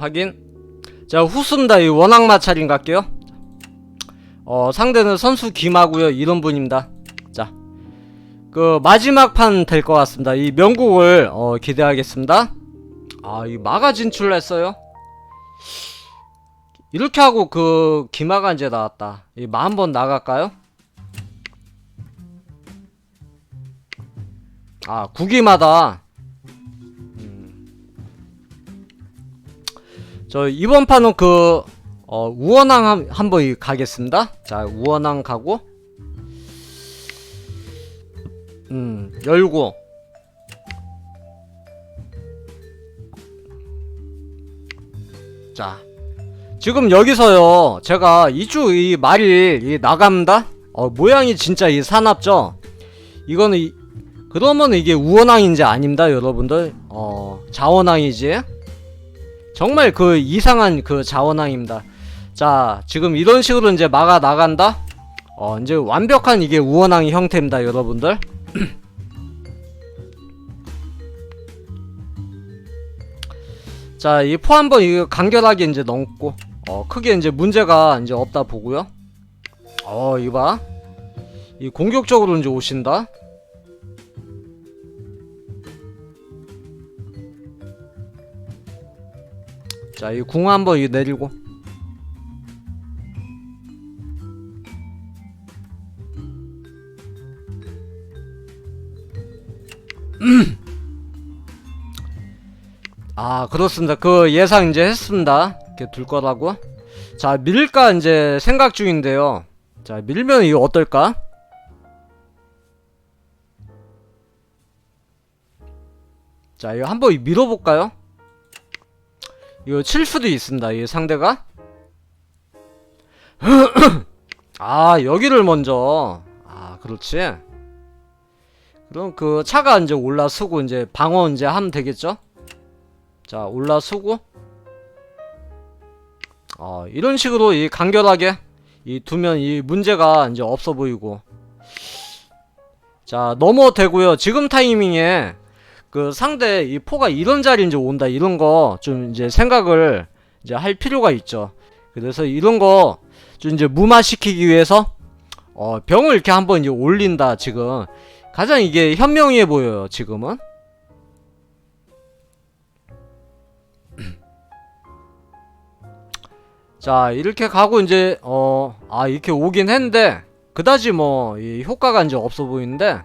자 확인. 자 후습니다 이 원앙 마찰인 갈게요. 어 상대는 선수 김하고요. 이런 분입니다. 자 그 마지막 판 될 것 같습니다. 이 명국을 어 기대하겠습니다. 아 이 마가 진출했어요? 이렇게 하고 그 기마가 이제 나왔다. 이 마 한번 나갈까요? 아 구기마다 저 이번 판은 그 어, 우원항 한, 한번 가겠습니다. 자 우원항 가고 음 열고 자 지금 여기서요 제가 이쪽 이 말이 이 나갑니다. 어 모양이 진짜 이 사납죠. 이거는 이, 그러면 이게 우원항인지 아닙니다 여러분들 어 자원항이지. 정말 그 이상한 그 자원항입니다. 자, 지금 이런 식으로 이제 막아 나간다? 어, 이제 완벽한 이게 우원항의 형태입니다, 여러분들. 자, 이 포 한번 이거 간결하게 이제 넣고, 어, 크게 이제 문제가 이제 없다 보고요. 어, 이거 봐. 이 공격적으로 이제 오신다. 자, 이 궁 한번 이 내리고. 음. 아, 그렇습니다. 그 예상 이제 했습니다. 이렇게 둘 거라고. 자, 밀까 이제 생각 중인데요. 자, 밀면 이거 어떨까? 자, 이거 한번 밀어볼까요? 이거 칠 수도 있습니다. 이 상대가. 아, 여기를 먼저. 아, 그렇지. 그럼 그 차가 이제 올라서고 이제 방어 이제 하면 되겠죠? 자, 올라서고. 어, 이런 식으로 이 간결하게 이 두면 이 문제가 이제 없어 보이고. 자, 넘어 되고요. 지금 타이밍에 그 상대 이 포가 이런 자리 이제 온다 이런 거 좀 이제 생각을 이제 할 필요가 있죠. 그래서 이런 거 좀 이제 무마시키기 위해서 어 병을 이렇게 한번 이제 올린다 지금 가장 이게 현명해 보여요 지금은. 자 이렇게 가고 이제 어 아 이렇게 오긴 했는데 그다지 뭐이 효과가 이제 없어 보이는데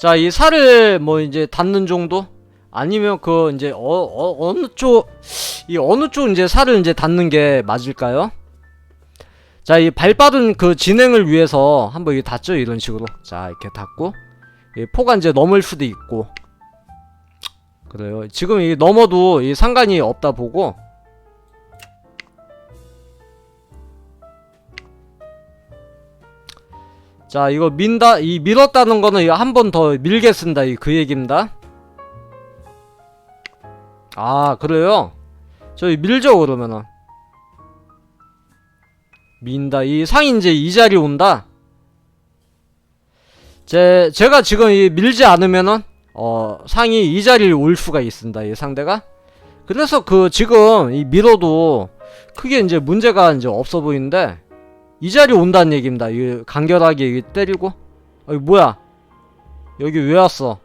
자, 이 살을 뭐 이제 닿는 정도? 아니면 그 이제 어, 어 어느 쪽 이 어느 쪽 이제 살을 이제 닿는 게 맞을까요? 자, 이 발빠른 그 진행을 위해서 한번 이게 닿죠 이런 식으로. 자, 이렇게 닿고 이 포가 이제 넘을 수도 있고. 그래요. 지금 이 넘어도 이 상관이 없다 보고 자 이거 민다 이 밀었다는 거는 한번 더 밀겠습니다 이 그 얘기입니다. 아 그래요? 저희 밀죠 그러면은. 민다 이 상이 이제 이 자리 온다? 제 제가 지금 이 밀지 않으면은 어 상이 이 자리를 올 수가 있습니다 이 상대가. 그래서 그 지금 이 밀어도 크게 이제 문제가 이제 없어 보이는데 이 자리 온다는 얘기입니다. 이 간결하게 이 때리고. 어이 뭐야? 여기 왜 왔어?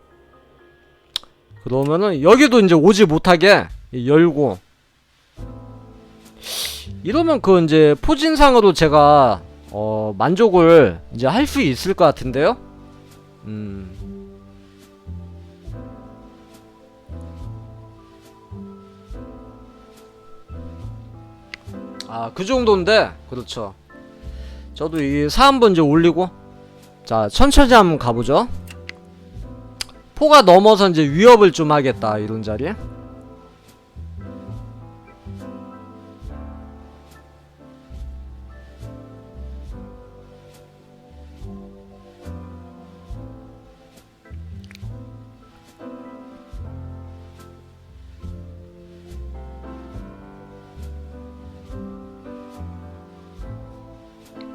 그러면은 여기도 이제 오지 못하게 이 열고. 이러면 그 이제 포진상으로 제가 어 만족을 이제 할 수 있을 것 같은데요. 음. 아, 그 정도인데, 그렇죠. 저도 이4 한번 이제 올리고 자 천천히 한번 가보죠. 포가 넘어서 이제 위협을 좀 하겠다 이런 자리에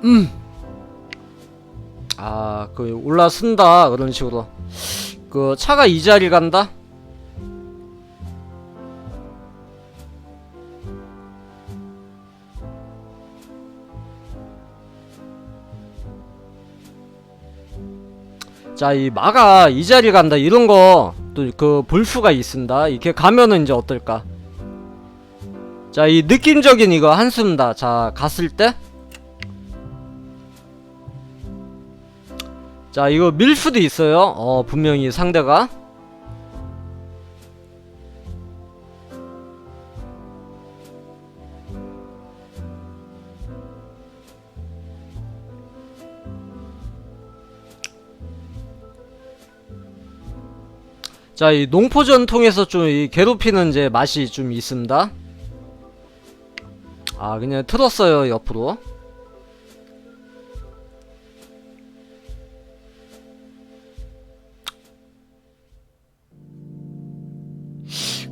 음. 아, 그 올라선다 그런 식으로. 그 차가 이 자리 간다. 자, 이 마가 이 자리 간다 이런 거 또 그 볼 수가 있습니다. 이렇게 가면은 이제 어떨까? 자, 이 느낌적인 이거 한숨다. 자, 갔을 때 자, 이거 밀 수도 있어요. 어, 분명히 상대가 자, 이 농포전 통해서 좀 이 괴롭히는 이제 맛이 좀 있습니다. 아, 그냥 틀었어요, 옆으로.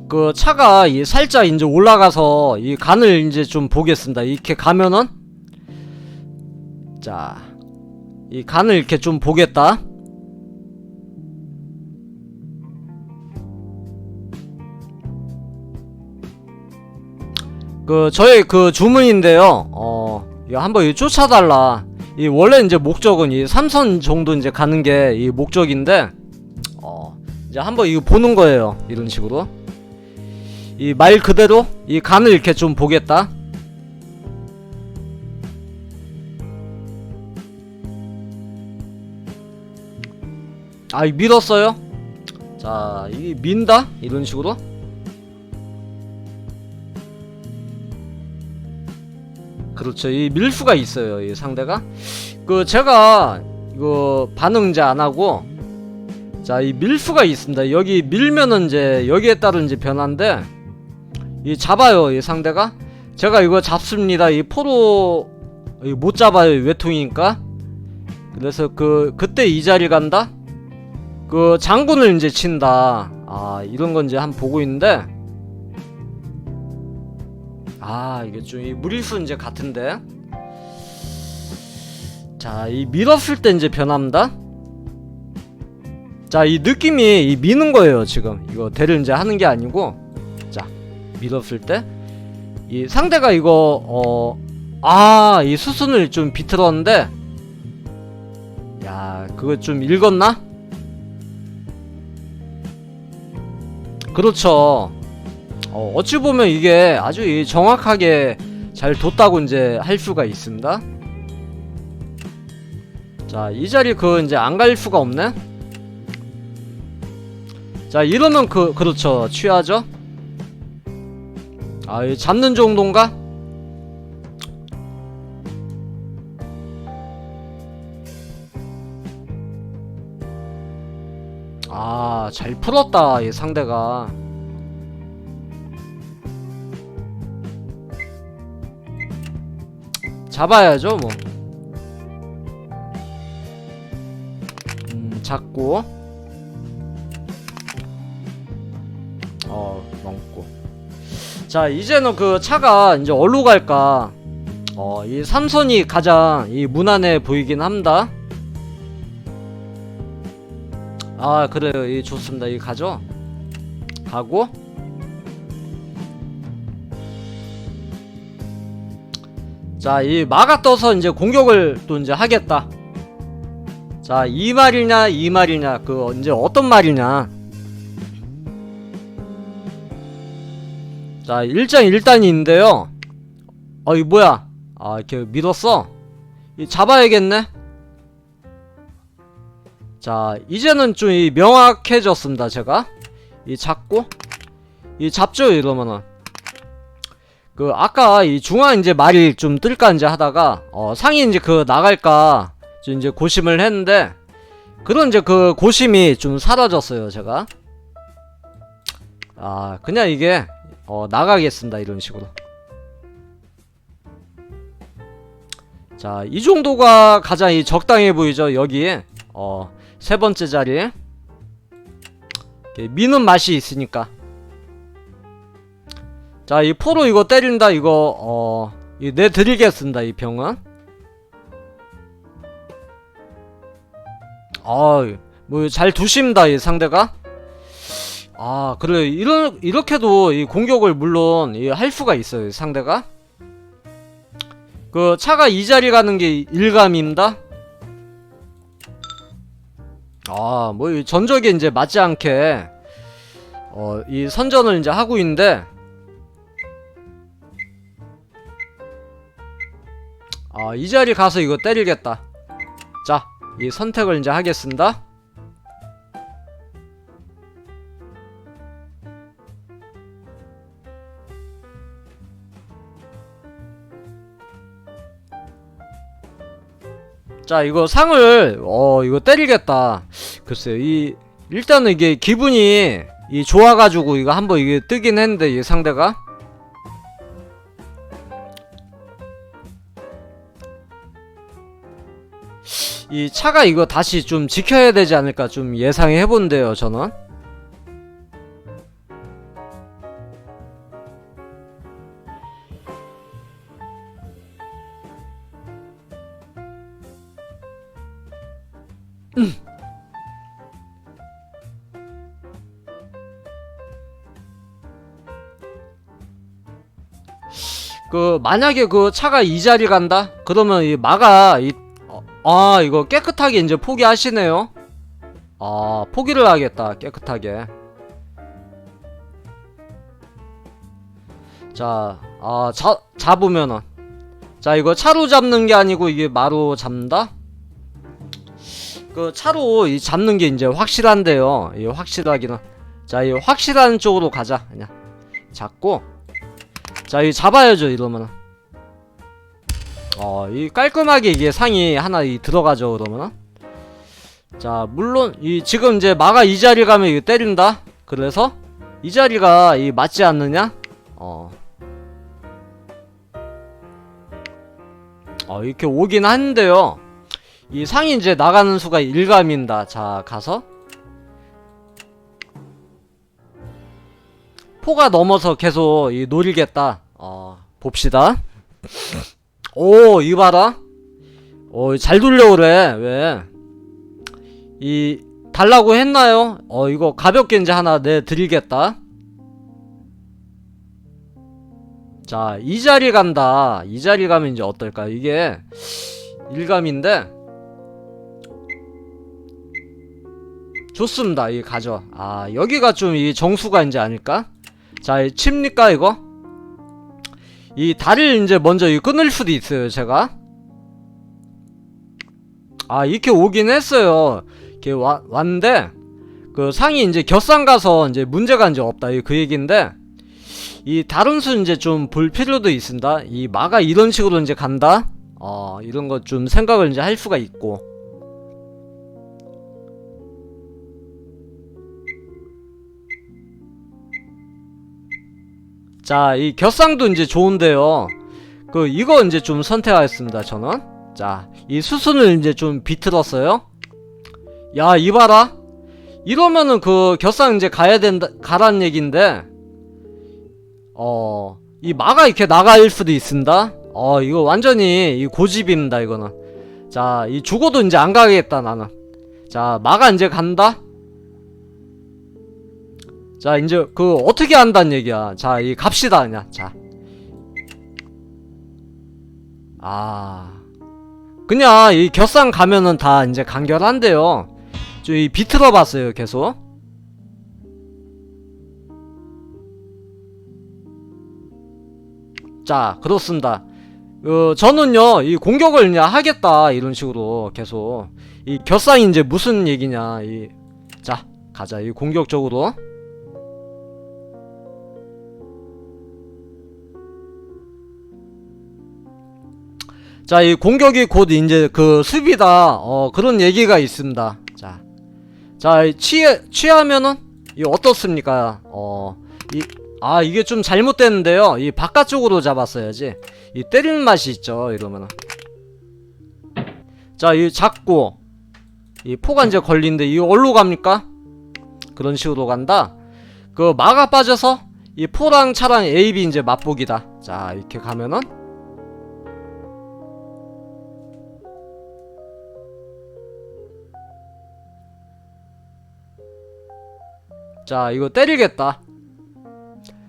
그 차가 이 살짝 이제 올라가서 이 간을 이제 좀 보겠습니다. 이렇게 가면은 자, 이 간을 이렇게 좀 보겠다. 그 저희 그 주문인데요. 어 이거 한번 이 쫓아달라. 이 원래 이제 목적은 이 삼선 정도 이제 가는 게 이 목적인데 어 이제 한번 이거 보는 거예요. 이런 식으로 이 말 그대로 이 간을 이렇게 좀 보겠다. 아, 이 밀었어요? 자, 이 민다? 이런 식으로? 그렇죠. 이 밀수가 있어요. 이 상대가. 그 제가 이거 반응 이제 안 하고 자, 이 밀수가 있습니다. 여기 밀면은 이제 여기에 따른 이제 변화인데 이 잡아요. 이 상대가. 제가 이거 잡습니다. 이 포로 이못 잡아요. 외통이니까. 그래서 그 그때 이 자리 간다. 그 장군을 이제 친다. 아, 이런 건 이제 한번 보고 있는데 아 이게 좀 이 무리수 이제 같은데 자 이 밀었을 때 이제 변합니다 자 이 느낌이 이 미는 거예요 지금 이거 대를 이제 하는 게 아니고 자 밀었을 때 이 상대가 이거 어 아 이 수순을 좀 비틀었는데 야 그거 좀 읽었나 그렇죠 어, 어찌 보면 이게 아주 이 정확하게 잘 뒀다고 이제 할 수가 있습니다. 자, 이 자리 그 이제 안 갈 수가 없네. 자, 이러면 그 그렇죠. 취하죠. 아, 이 잡는 정도인가? 아, 잘 풀었다, 이 상대가. 잡아야죠 뭐. 음, 잡고. 어, 먹고. 자, 이제는 그 차가 이제 어디로 갈까? 어, 이 삼선이 가장 이 무난해 보이긴 합니다. 아, 그래요. 이 좋습니다. 이 가죠? 가고. 자, 이 마가 떠서 이제 공격을 또 이제 하겠다. 자, 이 말이냐, 이 말이냐, 그 이제 어떤 말이냐. 자, 일장 일단이 있는데요. 어, 이 뭐야? 아, 이렇게 밀었어. 이 잡아야겠네. 자, 이제는 좀 이 명확해졌습니다, 제가. 이 잡고, 이 잡죠, 이러면은. 그 아까 이 중앙 이제 말이 좀 뜰까 이제 하다가 어 상이 이제 그 나갈까 좀 이제 고심을 했는데 그런 이제 그 고심이 좀 사라졌어요 제가 아 그냥 이게 어 나가겠습니다 이런 식으로. 자 이 정도가 가장 이 적당해 보이죠 여기에. 어 세 번째 자리에. 미는 맛이 있으니까. 자, 이 포로 이거 때린다, 이거, 어, 이 내드리겠습니다, 이 병은. 아, 뭐, 잘 두십니다, 이 상대가. 아, 그래, 이런, 이렇게도 이 공격을 물론 이 할 수가 있어요, 이 상대가. 그 차가 이 자리 가는 게 일감입니다. 아, 뭐, 이 전적에 이제 맞지 않게, 어, 이 선전을 이제 하고 있는데, 아, 이 자리 가서 이거 때리겠다. 자, 이 선택을 이제 하겠습니다. 자, 이거 상을, 어, 이거 때리겠다. 글쎄요, 이, 일단은 이게 기분이, 이, 좋아가지고, 이거 한번 이게 뜨긴 했는데, 이 상대가. 이 차가 이거 다시 좀 지켜야 되지 않을까 좀 예상해 본데요, 저는. 그 만약에 그 차가 이 자리 간다? 그러면 이 마가 이 어, 아 이거 깨끗하게 이제 포기하시네요. 아 포기를 하겠다 깨끗하게. 자, 아, 자, 잡으면은. 자, 이거 차로 잡는 게 아니고 이게 마로 잡는다? 그 차로 이 잡는 게 이제 확실한데요. 이 확실하기는. 자, 이 확실한 쪽으로 가자. 그냥. 잡고. 자, 이 잡아야죠, 이러면은. 어, 이 깔끔하게 이게 상이 하나 이 들어가죠, 그러면은. 자, 물론 이 지금 이제 마가 이 자리 가면 이거 때린다. 그래서 이 자리가 이 맞지 않느냐? 어. 어, 이렇게 오긴 하는데요. 이 상이 이제 나가는 수가 일감입니다. 자, 가서 포가 넘어서 계속 이 노리겠다. 어, 봅시다. 오, 이거 봐라. 어, 잘 돌려오래. 왜? 이 달라고 했나요? 어, 이거 가볍게 이제 하나 내 드리겠다. 자, 이 자리 간다. 이 자리 가면 이제 어떨까? 이게 일감인데 좋습니다. 이 가져. 아, 여기가 좀 이 정수가 이제 아닐까? 자, 이 칩니까 이거? 이 다리를 이제 먼저 이 끊을 수도 있어요, 제가. 아, 이렇게 오긴 했어요. 이렇게 와, 왔는데 그 상이 이제 곁상 가서 이제 문제가 이제 없다. 이 그 얘긴데 이 다른 수 이제 좀 볼 필요도 있습니다. 이 마가 이런 식으로 이제 간다. 어, 이런 것 좀 생각을 이제 할 수가 있고. 자, 이 곁상도 이제 좋은데요. 그 이거 이제 좀 선택하겠습니다. 저는. 자, 이 수순을 이제 좀 비틀었어요. 야, 이봐라. 이러면은 그 곁상 이제 가야 된다 가란 얘긴데. 어, 이 마가 이렇게 나갈 수도 있습니다. 어, 이거 완전히 이 고집입니다, 이거는. 자, 이 죽어도 이제 안 가겠다, 나는. 자, 마가 이제 간다? 자, 이제 그 어떻게 한다는 얘기야. 자, 이 갑시다, 그냥. 자. 아. 그냥 이 곁상 가면은 다 이제 간결한데요. 저이 비틀어 봤어요, 계속. 자, 그렇습니다. 어, 저는요, 이 공격을 그냥 하겠다, 이런 식으로 계속. 이 곁상이 이제 무슨 얘기냐, 이. 자, 가자, 이 공격적으로. 자, 이 공격이 곧 이제 그 수비다, 어, 그런 얘기가 있습니다. 자. 자, 이 취해, 취하면은, 이 어떻습니까? 어, 이, 아, 이게 좀 잘못됐는데요. 이 바깥쪽으로 잡았어야지. 이 때리는 맛이 있죠, 이러면은. 자, 이 잡고, 이 포가 이제 걸리는데, 이 어디로 갑니까? 그런 식으로 간다. 그 마가 빠져서, 이 포랑 차랑 A, B 이제 맛보기다. 자, 이렇게 가면은, 자, 이거 때리겠다.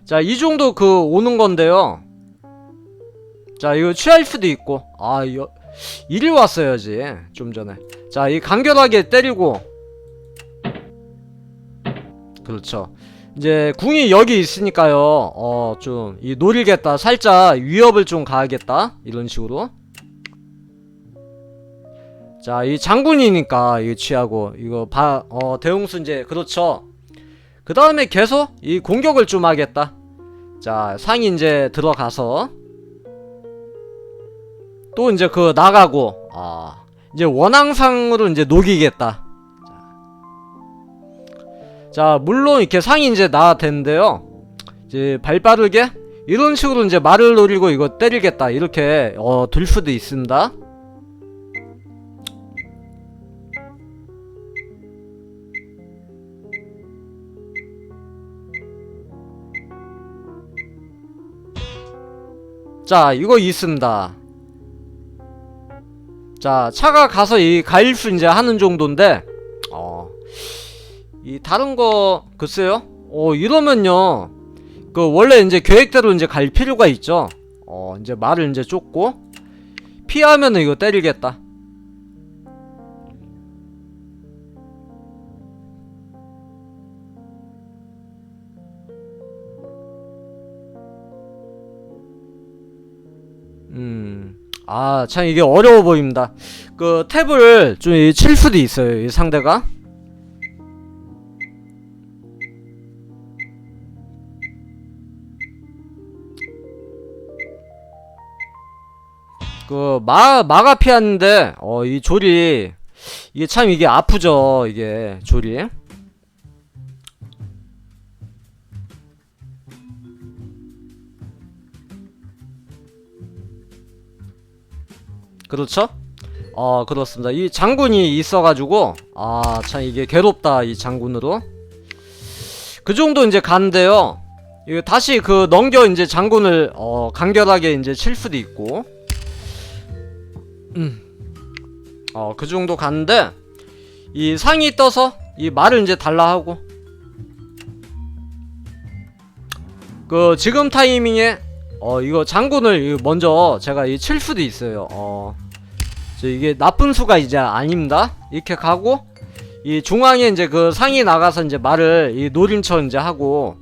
자, 이 정도 그 오는 건데요. 자, 이거 취할 수도 있고. 아, 이거 이리 왔어야지. 좀 전에. 자, 이 간결하게 때리고 그렇죠. 이제 궁이 여기 있으니까요. 어, 좀 이 노리겠다. 살짝 위협을 좀 가하겠다. 이런 식으로. 자, 이 장군이니까 이거 취하고 이거 바, 어, 대웅순제 그렇죠. 그 다음에 계속 이 공격을 좀 하겠다. 자, 상이 이제 들어가서 또 이제 그 나가고 아 이제 원앙상으로 이제 녹이겠다. 자, 물론 이렇게 상이 이제 나왔는데요. 이제 발 빠르게 이런 식으로 이제 말을 노리고 이거 때리겠다. 이렇게 어, 들 수도 있습니다. 자, 이거 있습니다. 자, 차가 가서 이 가일수 이제 하는 정도인데, 어, 이 다른 거 글쎄요. 어, 이러면요. 그 원래 이제 계획대로 이제 갈 필요가 있죠. 어, 이제 말을 이제 쫓고 피하면은 이거 때리겠다. 아, 참 이게 어려워 보입니다. 그 탭을 좀 칠 수도 있어요. 이 상대가. 그 마, 마가 피하는데 어 이 조리 이게 참 이게 아프죠 이게 조리 그렇죠? 어 그렇습니다. 이 장군이 있어가지고 아 참 이게 괴롭다 이 장군으로. 그 정도 이제 간대요. 이거 다시 그 넘겨 이제 장군을 어 간결하게 이제 칠 수도 있고. 음. 어, 그 정도 갔는데, 이 상이 떠서, 이 말을 이제 달라 하고, 그, 지금 타이밍에, 어, 이거 장군을 먼저 제가 이칠 수도 있어요. 어, 저 이게 나쁜 수가 이제 아닙니다. 이렇게 가고, 이 중앙에 이제 그 상이 나가서 이제 말을 이 노림처 이제 하고,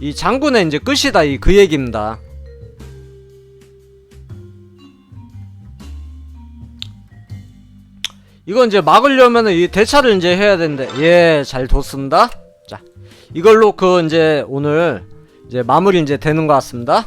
이 장군의 이제 끝이다. 이 그 얘기입니다. 이건 이제 막으려면은 이 대차를 이제 해야 되는데 예 잘 뒀습니다 자 이걸로 그 이제 오늘 이제 마무리 이제 되는 것 같습니다